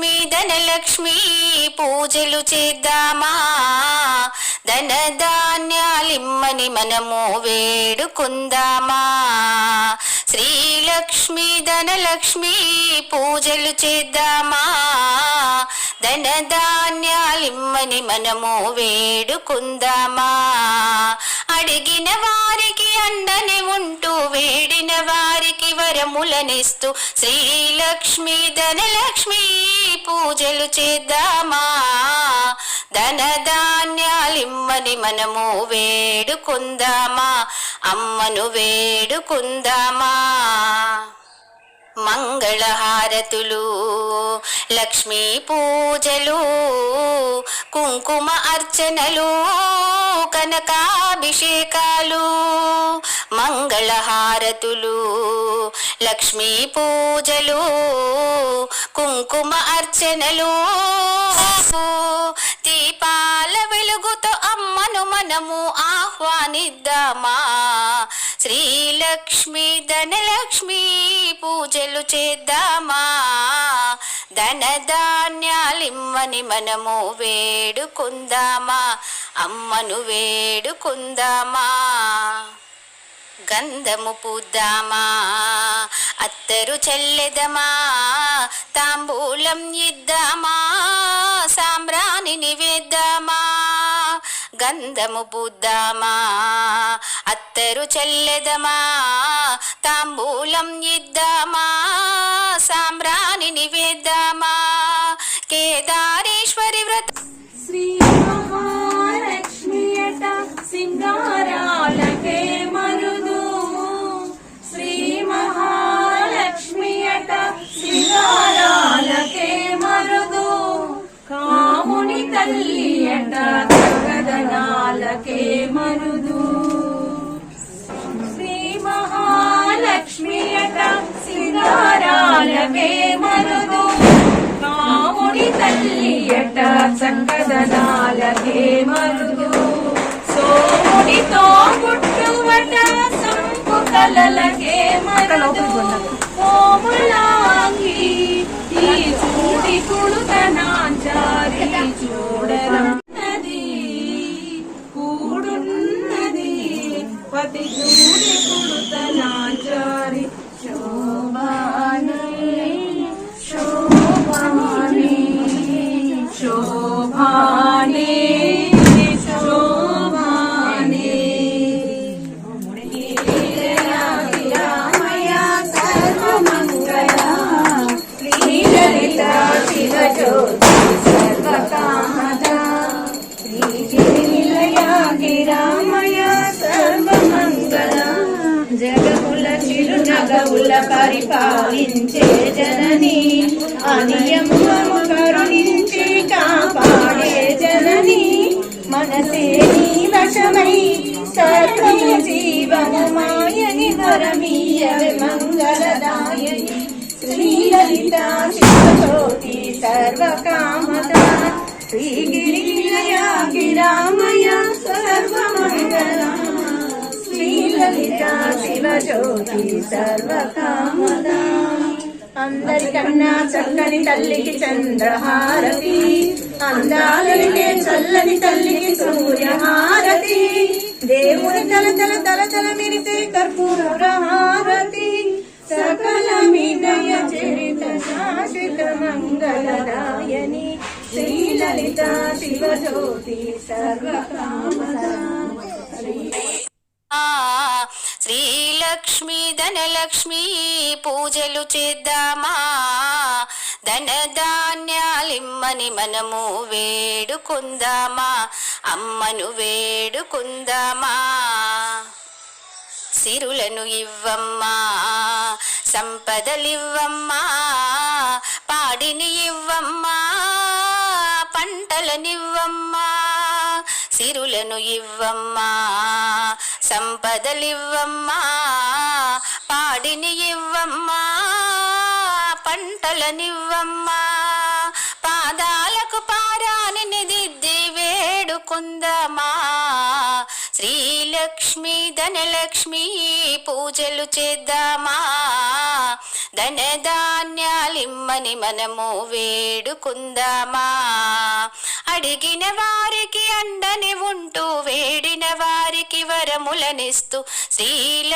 మీ ధనలక్ష్మి పూజలు చేద్దామా? ధనధాన్యాలిమ్మని మనము వేడుకుందామా? శ్రీలక్ష్మి ధనలక్ష్మి పూజలు చేద్దామా? ధనధాన్యాలిమ్మని మనము వేడుకుందామా? అడిగిన వారి అండని ఉంటూ వేడిన వారికి వరములనిస్తూ శ్రీలక్ష్మి ధనలక్ష్మి పూజలు చేద్దామా? ధనధాన్యాలిమ్మని మనము వేడుకుందామా? అమ్మను వేడుకుందామా? మంగళహారతులు లక్ష్మీ పూజలు కుంకుమ అర్చనలు కనకాభిషేకాలు మంగళహారతులు లక్ష్మీ పూజలు కుంకుమ అర్చనలు. దీపాల వెలుగుతో అమ్మను మనము ఆహ్వానిద్దామా? లక్ష్మి ధనలక్ష్మి పూజలు చేద్దామా? ధన ధాన్యాలిమ్మని మనము వేడుకుందామా? అమ్మను వేడుకుందామా? గంధము పూద్దామా? అత్తరు చెల్లెదమా? తాంబూలం ఇద్దామా? సాంబ్రాణి వేద్దామా? గంధము పూద్దామా? అత్తరు చెల్లెదమా తాంబూలం ఇద్దామా సామ్రాణి నివేద్దామా కేదారేశ్వరి వ్రత శ్రీ మహాలక్ష్మి అట సింగారాలకే మరుదు. శ్రీ మహాలక్ష్మి అట సింగారాలకే మరుదు. కాముని తల్లి అట జగదనాలకే మరుదు. సింగారాలకే మరుదు కాముడి తల్లి అట చక్కదనాలకే మరుదు. సోముడితో పుట్టువట సంపు కలలకే మరుదు. కోమలాంగి ఈ చూడి కుడుతనాచారి చూడరన్నది కూడున్నది పతి చూడి కుడుతనాచారి జగముల చిరునగవుల పరిపాలించే జనని అనియమును కరుణించి కాపాడే జనని. మనసే నీ వశమై సర్వము జీవము మాయని వరమీయవే మంగళదాయని శ్రీలలిత శివజ్యోతి సర్వకామద శ్రీగిరిలయ గిరామయ సర్వ శ్రీలలిత శివజ్యోతి సర్వకామదా. అందరికన్నా చల్లని తల్లికి చంద్రహారతి. అందాలకే చల్లని తల్లికి సూర్యహారతి. దేవుని తల తల తల తల మెరిసే కర్పూర హారతి సకల వినయ చరిత శాశ్వత మంగళదాయని శ్రీ శ్రీలలిత శివజ్యోతి సర్వకామదా. శ్రీ శ్రీలక్ష్మి ధనలక్ష్మి పూజలు చేద్దామా? ధనధాన్యాలిమ్మని మనము వేడుకుందామా? అమ్మను వేడుకుందామా? సిరులను ఇవ్వమ్మా సంపదలివ్వమ్మా పాడిని ఇవ్వమ్మా పంటలనివ్వమ్మా. సిరులను ఇవ్వమ్మా సంపదలివ్వమ్మా పాడిని ఇవ్వమ్మా పంటలనివ్వమ్మా పాదాలకు పారాని నిదిద్ది వేడుకుందమా శ్రీలక్ష్మి ధనలక్ష్మి పూజలు చేద్దామా. ధనధాన్యాలిమ్మని మనము వేడుకుందామా. అడిగిన వారికి అండని ఉంటూ వేడిన వారికి వరములనిస్తూ శ్రీల